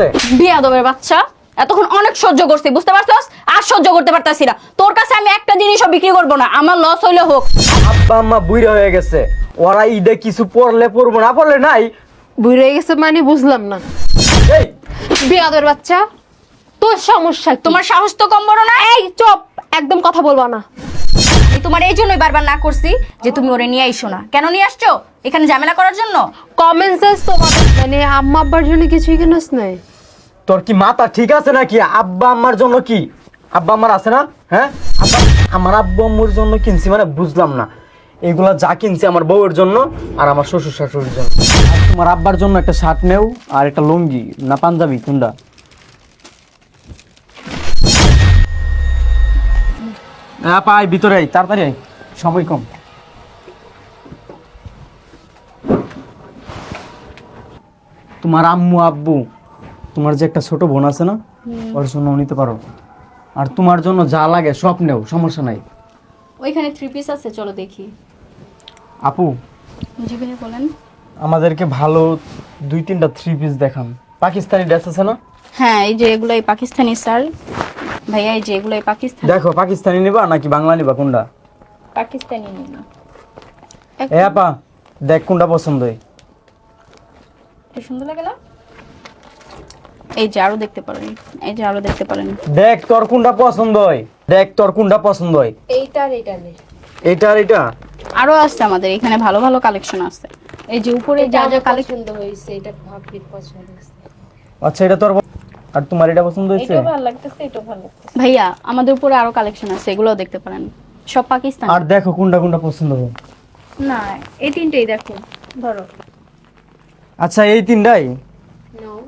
আছে? বিয়াদবের বাচ্চা। এতক্ষণ অনেক সহ্য করছি বুঝতে পারছস? আর সহ্য করতে পারতাছি না। তোর কাছে আমি একটা জিনিসও বিক্রি করব না আমার লস হইলে হোক। আব্বা আম্মা বুইরা হয়ে গেছে। ওরা ঈদে কিছু পড়লে পড়ব না পড়লে নাই। বুড়ে গেছে মানে বুঝলাম না। এই! বিয়াদের বাচ্চা তোর সমস্যা কি? তোমার সাহস তো কম বড় না? এই চুপ! একদম কথা বলবা না। আমি তোমার এই জন্যই বারবার না করছি যে তুমি ওরে নিয়ে আইসো না। কেন নিয়ে আসছো? এখানে ঝামেলা করার জন্য? কমন সেন্স তোমার মানে আম্মা আব্বার জন্য কিছুই কিনস নাই? তোর কি মাথা ঠিক আছে নাকি? আব্বা আম্মার জন্য কি? আব্বা আম্মার আছে না? হ্যাঁ? আব্বা, আমার আব্বু আম্মুর জন্য কিনছি মানে বুঝলাম না। এগুলা যা কিনছি আমার বউয়ের জন্য আর আমার শ্বশুর শাশুড়ির জন্য। তোমার আব্বার জন্য একটা শার্ট নেও আর একটা লুঙ্গি, না পাঞ্জাবি কোনটা হ্যাঁ পাই, ভিতরে আই তাড়াতাড়ি আই সময় কম। তোমার আম্মু, আব্বু তোমার যে একটা ছোট বোন আছে না ওর জন্য নিতে পারো। আর তোমার জন্য যা লাগে সব নেও সমস্যা নাই। ওইখানে থ্রি পিস আছে চলো দেখি। আপু জি ভাই বলেন। আমাদেরকে ভালো দুই তিনটা থ্রি পিস দেখান। পাকিস্তানি ড্রেস আছে না? হ্যাঁ এই যে এগুলোই পাকিস্তানি স্যার। ভাইয়া এই যে এগুলোই পাকিস্তানি। দেখো পাকিস্তানি নিবা নাকি বাংলা নিবা কোনটা? পাকিস্তানি নিন এ আপা দেখ কোনটা পছন্দ হয়। সুন্দর লাগে না? এই যে আরও দেখতে পারেন। এই যে আরও দেখতে পারেন। দেখ তোর কোনটা পছন্দ হয়। দেখ তোর কোনটা পছন্দ হয়। এইটার এইটা এটা আর এটা আরও আছে আমাদের এখানে ভালো ভালো কালেকশন আছে। এই যে উপরে যা যা কালেকশন হয়েছে এটা ভাবির পছন্দ হয়েছে। আচ্ছা এটা তোর আর তোমার এটা পছন্দ হয়েছে? ভালো লাগতেছে এটা ভালো লাগতেছে। ভাইয়া আমাদের উপরে আরও কালেকশন আছে এগুলোও দেখতে পারেন। সব পাকিস্তান। আর দেখো কোনটা কোনটা পছন্দ হবে না এই তিনটেই দেখো ধরো। আচ্ছা এই তিনটাই? নাও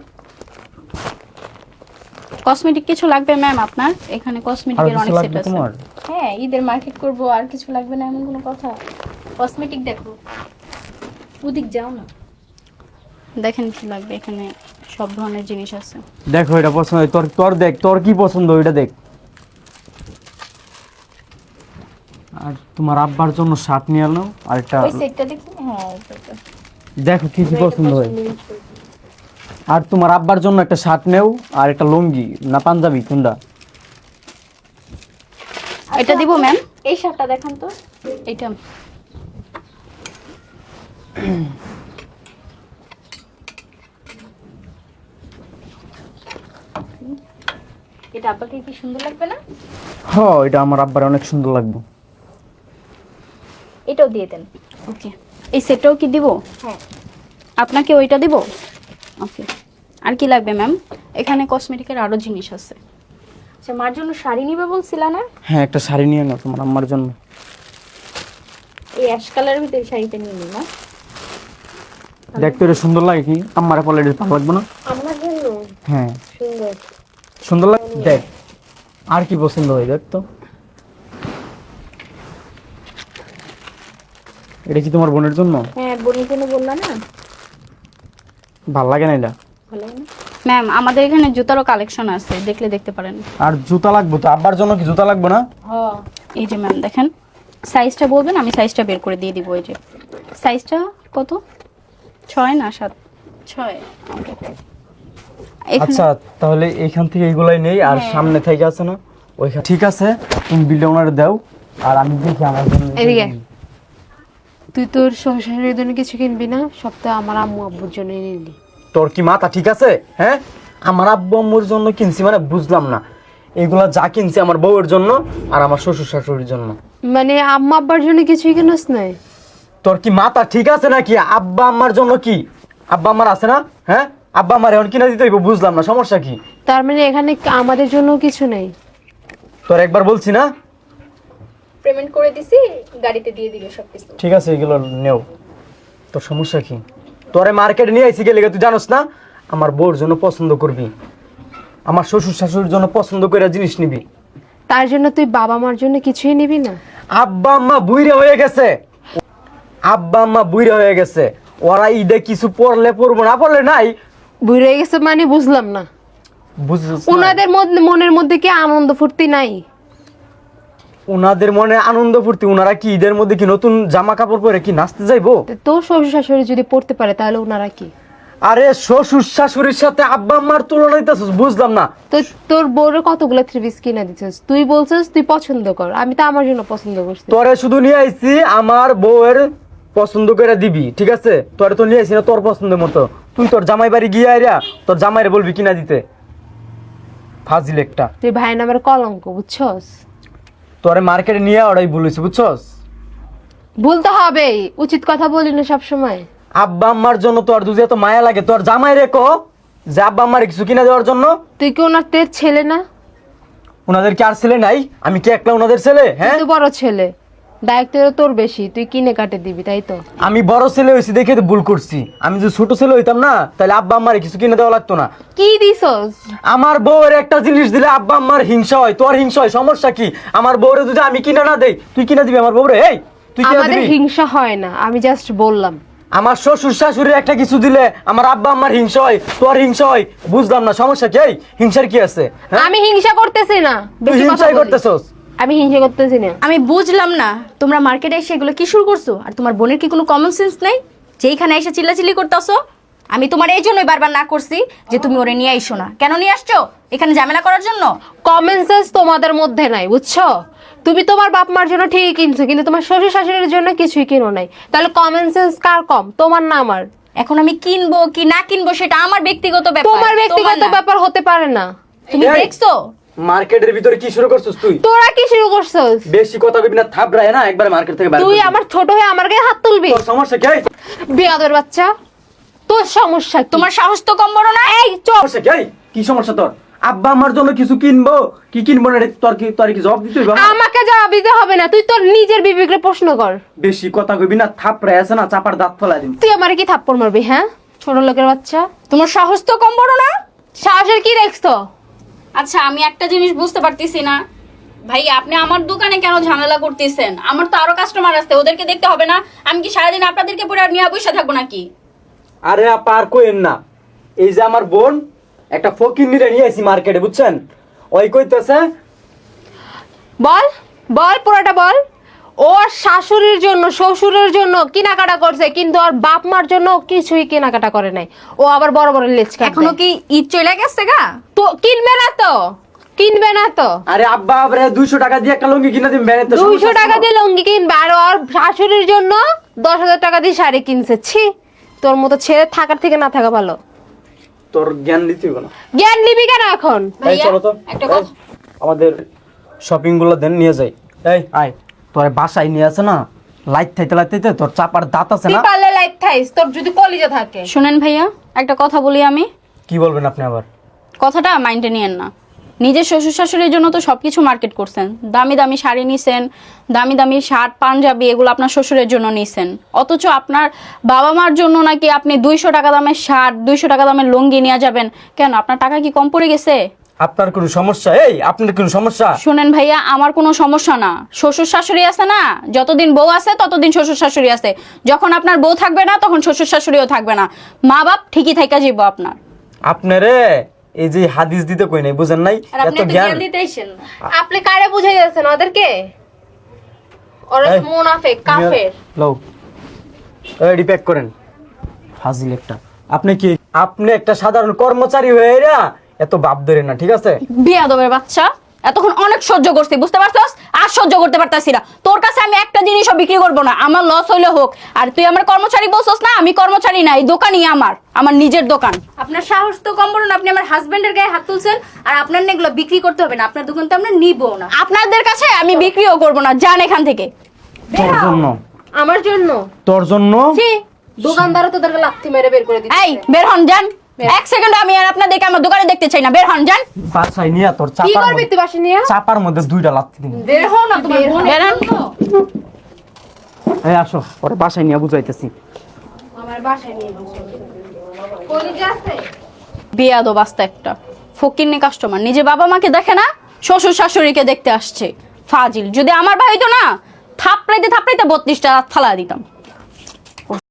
কসমেটিক কিছু লাগবে ম্যাম আপনার? এখানে কসমেটিকের অনেক সেট আছে। হ্যাঁ ঈদের মার্কেট করব আর কিছু লাগবে না এমন কোনো কথা? কসমেটিক দেখো। ওদিক যাও না। দেখেন কি লাগবে এখানে সব ধরনের জিনিস আছে। দেখো এটা পছন্দ হয়। তোর তোর দেখ তোর কি পছন্দ ওইটা দেখ। আর তোমার আব্বার জন্য শার্ট নিয়ে এলো আর একটা ওই সেটটা দেখি। হ্যাঁ দেখো কি কি পছন্দ হয়। আর তোমার আব্বার জন্য একটা শার্ট নেও আর একটা লুঙ্গি। না পাঞ্জাবি কোনটা এটা দিব ম্যাম এই শার্টটা দেখান তো। এটা এটা আপনাকে কি সুন্দর লাগবে না? হ এটা আমার আব্বার অনেক সুন্দর লাগবে। এটাও দিয়ে দেন। ওকে এই সেটটাও কি দিব? হ্যাঁ। আপনাকে ওইটা দিব? ওকে আর কি লাগবে ম্যাম এখানে কসমেটিকের আরও জিনিস আছে। আচ্ছা মার জন্য শাড়ি নিবে বলছিলা না? হ্যাঁ একটা শাড়ি নিয়ে নাও তোমার আম্মার জন্য। এই অ্যাশ কালারের ভিতরে শাড়িটা নিয়ে নিই না দেখতে এটা সুন্দর লাগে কি? আমার পলে এটা ভালো লাগবে না? আমার জন্য? হ্যাঁ। সুন্দর। সুন্দর লাগে দেখ আর কি পছন্দ হয় দেখ তো। এটা কি তোমার বোনের জন্য? হ্যাঁ বোনের জন্য বললা না? ভালো লাগে না এটা? ম্যাম আমাদের এখানে জুতারও কালেকশন আছে দেখলে দেখতে পারেন। আর জুতা লাগবে তো? আব্বার জন্য কি জুতা লাগবে না? হ্যাঁ এই যে ম্যাম দেখেন। সাইজটা বলবেন আমি সাইজটা বের করে দিয়ে দিব এই যে। সাইজটা কত? ছয় না সাত? ছয়। আচ্ছা তাহলে এখান থেকে এইগুলাই নেই আর সামনে থেকে আছে না? ওইখানে ঠিক আছে তুমি বিলটা ওনারে দাও আর আমি দেখি আমার জন্য এদিকে। তুই তোর সংসারের জন্য কিছু কিনবি না? সপ্তাহে আমার আম্মু আব্বুর জন্য নিলি। তোর কি মাথা ঠিক আছে? হ্যাঁ? আমার আব্বু আম্মুর জন্য কিনছি মানে বুঝলাম না। এগুলা যা কিনছি আমার বউয়ের জন্য আর আমার শ্বশুর শাশুড়ির জন্য। মানে আম্মা আব্বার জন্য কিছুই কিনস নাই? তোর কি মাথা ঠিক আছে নাকি? আব্বা আম্মার জন্য কি? আব্বা আম্মার আছে না? হ্যাঁ? আব্বা আমার এখন কিনা দিতে হইব বুঝলাম না সমস্যা কি? তার মানে এখানে আমাদের জন্য কিছু নেই? তোর একবার বলছি না? পেমেন্ট করে দিছি গাড়িতে দিয়ে দিবে সব কিছু ঠিক আছে এগুলো নেও। তোর সমস্যা কি? তোরে মার্কেটে নিয়ে আইসি গেলে তুই জানোস না? আমার বউর জন্য পছন্দ করবি। আমার শ্বশুর শাশুড়ির জন্য পছন্দ করে জিনিস নিবি। তার জন্য তুই বাবা মার জন্য কিছুই নিবি না। আব্বা আম্মা বুইরে হয়ে গেছে। আব্বা আম্মা বুইরে হয়ে গেছে। ওরা ঈদে কিছু পড়লে পড়ব না পড়লে নাই। বুড়ে গেছে মানে বুঝলাম না। বুঝছিস না? ওনাদের মধ্যে মনের মধ্যে কি আনন্দ ফুর্তি নাই? ওনাদের মনে আনন্দ ফুর্তি ওনারা কি ঈদের মধ্যে কি নতুন জামা কাপড় পরে কি নাচতে যাইবো? তো তোর শ্বশুর শাশুড়ি যদি পড়তে পারে তাহলে ওনারা কি? আরে শ্বশুর শাশুড়ির সাথে আব্বা আম্মার তুলনা দিতেছিস বুঝলাম না। তো তোর বউরে কতগুলো থ্রি পিস কিনে দিছিস তুই বলছিস তুই পছন্দ কর আমি তো আমার জন্য পছন্দ করছি। তোরে শুধু নিয়ে আইছি আমার বউয়ের পছন্দ করে দিবি ঠিক আছে? তোরে তো নিয়ে আইছি না তোর পছন্দের মতো। তুই তোর জামাই বাড়ি গিয়ে আইরা তোর জামাইরে বলবি কিনা দিতে। ফাজিল একটা। তুই ভাই নামের কলঙ্ক বুঝছস? তোরে মার্কেটে নিয়ে ওরাই বলিস বুঝছস? বলতে হবেই উচিত কথা বলি না সবসময়। আব্বা আম্মার জন্য তোর দুজে তো মায়া লাগে তোর জামাই রেখো যে আব্বা আম্মার কিছু কিনা দেওয়ার জন্য। তুই কি ওনার তের ছেলে না? ওনাদের কি আর ছেলে নাই? আমি কি একলা ওনাদের ছেলে? হ্যাঁ? তুই বড় ছেলে। দায়িত্ব তোর বেশি তুই কিনে কাটে দিবি তাই তো? আমি বড় ছেলে হয়েছি দেখে তো ভুল করছি। আমি যদি ছোট ছেলে হইতাম না তাহলে আব্বা আম্মার কিছু কিনে দেওয়া লাগতো না। কি দিছস? আমার বউয়ের একটা জিনিস দিলে আব্বা আম্মার হিংসা হয় তোর হিংসা হয় সমস্যা কি? আমার বউরে যদি আমি কিনা না দেই তুই কিনা দিবি আমার বউরে? এই তুই কিনা আমাদের দিবি? হিংসা হয় না আমি জাস্ট বললাম। আমার শ্বশুর শাশুড়ি একটা কিছু দিলে আমার আব্বা আম্মার হিংসা হয় তোর হিংসা হয় বুঝলাম না সমস্যা কি? এই হিংসার কি আছে? হ্যাঁ? আমি হিংসা করতেছি না তুই বেশি কথা হিংসাই বলিস। করতেছস। আমি হিংসা করতেছি না। আমি বুঝলাম না তোমরা মার্কেটে এসে এগুলো কি শুরু করছ? আর তোমার বোনের কি কোনো কমন সেন্স নেই? যেইখানে এসে চিল্লাচিল্লি করতেছো? আমি তোমার এই জন্যই বারবার না করছি যে তুমি ওরে নিয়ে আইসো না। কেন নিয়ে আসছো? এখানে ঝামেলা করার জন্য? কমন সেন্স তোমাদের মধ্যে নাই বুঝছ? তুমি তোমার বাপ মার জন্য ঠিকই কিনছো কিন্তু তোমার শ্বশুর শাশুড়ির জন্য কিছুই কিনো নাই। তাহলে কমন সেন্স কার কম? তোমার না আমার। এখন আমি কিনবো কি না কিনবো সেটা আমার ব্যক্তিগত ব্যাপার তোমার ব্যক্তিগত ব্যাপার হতে পারে না। তুমি দেখছ? মার্কেটের ভিতরে কি শুরু করছিস তুই? তোরা কি শুরু করছস? বেশি কথা কইবি না থাপড়ায় না একবার মার্কেট থেকে বাইরে তুই আমার ছোট হয়ে আমার গায়ে হাত তুলবি। তোর সমস্যা কি? বিয়াদের বাচ্চা তোর সমস্যা তোমার সাহস তো কম বড় না? এই চুপ। সমস্যা কি? কি সমস্যা তোর? আব্বা আমার জন্য কিছু কিনবো? কি কিনবো না তোর কি তোর কি জবাব দিতে আমার? আমাকে জবাব দিতে হবে না। তুই তোর নিজের বিবেকরে প্রশ্ন কর। বেশি কথা কইবি না থাপড়ায় আছে না চাপার দাঁত ফেলাই দিন তুই আমারে কি থাপ্পড় মারবি হ্যাঁ? ছোট লোকের বাচ্চা। তোমার সাহস তো কম বড় না? সাহসের কি দেখছ? আচ্ছা আমি একটা জিনিস বুঝতে পারতেছি না। ভাই আপনি আমার দোকানে কেন ঝামেলা করতেছেন? আমার তো আরও কাস্টমার আছে ওদেরকে দেখতে হবে না। আমি কি সারাদিন আপনাদেরকে পরে নিয়ে বসে থাকব নাকি? আরে আপা আর কইেন না। এই যে আমার বোন একটা ফকির নিয়ে নিয়ে আইছি মার্কেটে বুঝছেন? ওই কইতেছে বল বল পুরোটা বল। ওর শাশুড়ির জন্য শ্বশুরের জন্য কেনাকাটা করছে কিন্তু ওর বাপ মার জন্য কিছুই কেনাকাটা করে নাই। ও আবার বড় বড় লেজ এখনও এখনও কি ঈদ চলে গেছে গা? তো কিনবে না তো কিনবে না তো। আরে আব্বা আবরে দুইশো টাকা দিয়ে একটা লুঙ্গি কিনে দিন ব্যানে তো দুইশো সমস্যা টাকা দিয়ে লুঙ্গি কিনবে আর ওর শাশুড়ির জন্য দশ হাজার টাকা দিয়ে শাড়ি কিনছে। ছি তোর মতো ছেড়ে থাকার থেকে না থাকা ভালো। তোর জ্ঞান দিতে না। জ্ঞান নিবি কেন এখন? ভাইয়া, চলো তো। একটা কথা। আমাদের শপিংগুলো দেন নিয়ে যাই। এই আয়। তোর বাসায় নিয়ে আছে না লাইট থাইতে লাইতে তোর চাপার দাঁত আছে তুই না। পারলে লাইট থাইস তোর যদি কলিজা থাকে। শুনেন ভাইয়া একটা কথা বলি আমি। কি বলবেন আপনি আবার? কথাটা মাইন্ডে নিয়েন না। নিজের শ্বশুর শাশুড়ির জন্য তো সবকিছু মার্কেট করছেন। দামি দামি শাড়ি নিছেন দামি দামি শার্ট পাঞ্জাবি এগুলো আপনার শ্বশুরের জন্য নিছেন। অথচ আপনার বাবা মার জন্য নাকি আপনি দুইশো টাকা দামের শার্ট দুইশো টাকা দামের লুঙ্গি নিয়ে যাবেন। কেন আপনার টাকা কি কম পড়ে গেছে? আপনার কোনো সমস্যা? এই আপনার কোনো সমস্যা? শুনেন ভাইয়া আমার কোনো সমস্যা না। শ্বশুর শাশুড়ি আছে না? যতদিন বউ আছে ততদিন শ্বশুর শাশুড়ি আছে। যখন আপনার বউ থাকবে না তখন শ্বশুর শাশুড়িও থাকবে না। মা বাপ ঠিকই থাকা যাব আপনার। আপনারে এই যে হাদিস দিতে কই নাই বুঝেন নাই? আর আপনি এত জ্ঞান। দিতে আইসেন। না আপনি কারে বুঝাই যাচ্ছেন ওদেরকে? ওরা এই, মুনাফেক কাফের। লও। রেডি প্যাক করেন। ফাজিল একটা। আপনি কি আপনি একটা সাধারণ কর্মচারী হয়ে এরা এত ভাব ধরে না ঠিক আছে? বিয়াদবের বাচ্চা এতক্ষণ অনেক সহ্য করছি বুঝতে পারছস? আর সহ্য করতে পারতাছি না। তোর কাছে আমি একটা জিনিসও বিক্রি করব না আমার লস হইলে হোক। আর তুই আমার কর্মচারী বলছস না আমি কর্মচারী না এই দোকানই আমার আমার নিজের দোকান। আপনার সাহস তো কম বলুন আপনি আমার হাজবেন্ডের গায়ে হাত তুলছেন আর আপনার না এগুলো বিক্রি করতে হবে না আপনার দোকান তো আমরা নিবো না। আপনাদের কাছে আমি বিক্রিও করব না যান এখান থেকে। তোর জন্য। আমার জন্য? তোর জন্য? ছি। দোকানদারও তোদেরকে লাথি মেরে বের করে দিচ্ছে। এই বের হন যান। এক সেকেন্ড আমি আর আপনাদেরকে আমার দোকানে দেখতে চাই না। বের হন যান। বাসায় নিয়ে তোর কি করবি তুই বাসে নিয়ে? চাপার মধ্যে দুইটা লাথি দিন বের হও না তোমার বোন বের হন এই আসো পরে বাসায় নিয়ে বুঝাইতেছি। আমার বাসায় নিয়ে বসে কলিজা আছে? বিয়াদব আস্তা একটা। ফকিরনি কাস্টমার নিজে বাবা মাকে দেখে না শ্বশুর শাশুড়িকে দেখতে আসছে। ফাজিল। যদি আমার ভাই তো না থাপড়াইতে থাপড়াইতে বত্রিশটা রাত ফালা দিতাম।